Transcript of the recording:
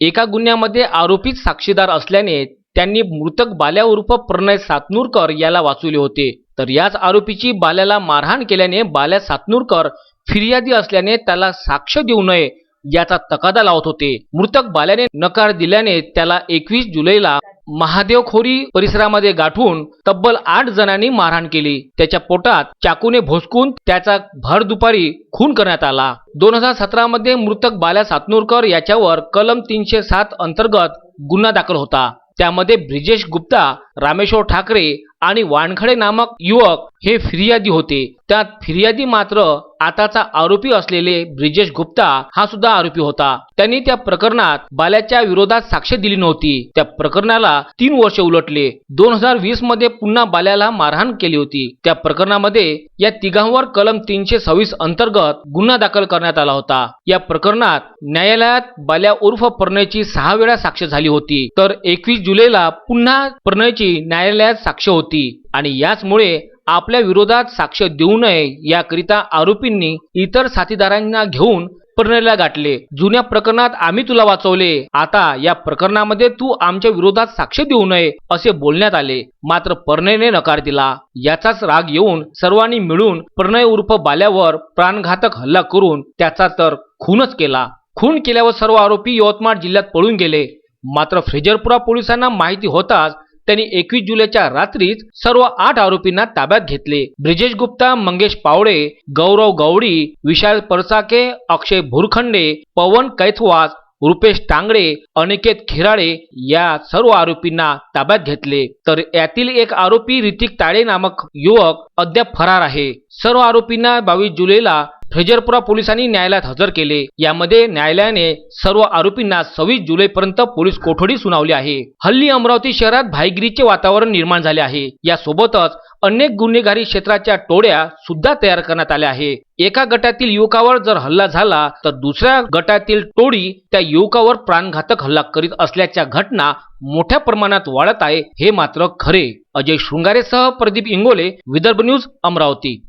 एका गुन्ह्यामध्ये आरोपीत साक्षीदार असल्याने त्यांनी मृतक बाल्या उर्फ प्रणय सातनूरकर याला वाचवले होते. तर याच आरोपीची बाल्याला मारहाण केल्याने बाल्या सातनूरकर फिर्यादी असल्याने त्याला साक्ष देऊ नये याचा तकादा लावत होते. मृतक बाल्याने नकार दिल्याने त्याला एकवीस जुलैला महादेवखोरी परिसरामध्ये गाठून तब्बल आठ जणांनी मारहाण केली. त्याच्या पोटात चाकूने भोसकून त्याचा भर दुपारी खून करण्यात आला. दोन हजार सतरा मध्ये मृतक बाल्या सातनूरकर याच्यावर कलम तीनशे सात अंतर्गत गुन्हा दाखल होता. त्यामध्ये ब्रिजेश गुप्ता रामेश्वर ठाकरे आणि वानखडे नामक युवक हे फिर्यादी होते. त्यात फिर्यादी मात्र आताचा आरोपी असलेले ब्रिजेश गुप्ता हा सुद्धा आरोपी होता. त्यांनी त्या प्रकरणात बाल्याच्या विरोधात साक्ष दिली नव्हती. त्या प्रकरणाला तीन वर्ष उलटले. दोन हजार वीसमध्ये पुन्हा बाल्याला मारहाण केली होती. त्या प्रकरणामध्ये या तिघांवर कलम तीनशे सव्वीस अंतर्गत गुन्हा दाखल करण्यात आला होता. या प्रकरणात न्यायालयात बाल्या उर्फ प्रणयची सहा वेळा साक्ष झाली होती. तर एकवीस जुलैला पुन्हा प्रणयची न्यायालयात साक्ष होती आणि याचमुळे आपल्या विरोधात साक्ष देऊ नये याकरिता आरोपींनी इतर साथीदारांना घेऊन प्रणयला गाठले. जुन्या प्रकरणात आम्ही तुला वाचवले. आता या प्रकरणामध्ये तू आमच्या विरोधात साक्ष देऊ नये असे बोलण्यात आले. मात्र प्रणयने नकार दिला. याचाच राग येऊन सर्वांनी मिळून प्रणय उर्फ बाल्यावर प्राणघातक हल्ला करून त्याचा तर खूनच केला. खून केल्यावर सर्व आरोपी यवतमाळ जिल्ह्यात पळून गेले. मात्र फ्रेजरपुरा पोलिसांना माहिती होताच त्यांनी एकवीस जुलैच्या रात्रीच सर्व आठ आरोपींना ताब्यात घेतले. ब्रिजेश गुप्ता मंगेश पावडे गौरव गवडी विशाल परसाके अक्षय भुरखंडे पवन कैथवास रुपेश टांगडे अनिकेत खिराडे या सर्व आरोपींना ताब्यात घेतले. तर यातील एक आरोपी ऋतिक ताळे नामक युवक अद्याप फरार आहे. सर्व आरोपींना बावीस जुलैला फ्रेजरपुरा पोलिसांनी न्यायालयात हजर केले. यामध्ये न्यायालयाने सर्व आरोपींना सव्वीस जुलैपर्यंत पोलीस कोठडी सुनावली आहे. हल्ली अमरावती शहरात भाईगिरीचे वातावरण निर्माण झाले आहे. यासोबतच अनेक गुन्हेगारी क्षेत्राच्या टोळ्या सुद्धा तयार करण्यात आल्या आहे. एका गटातील युवकावर जर हल्ला झाला तर दुसऱ्या गटातील टोळी त्या युवकावर प्राणघातक हल्ला करीत असल्याच्या घटना मोठ्या प्रमाणात वाढत आहे हे मात्र खरे. अजय शृंगारेसह प्रदीप इंगोले विदर्भ न्यूज अमरावती.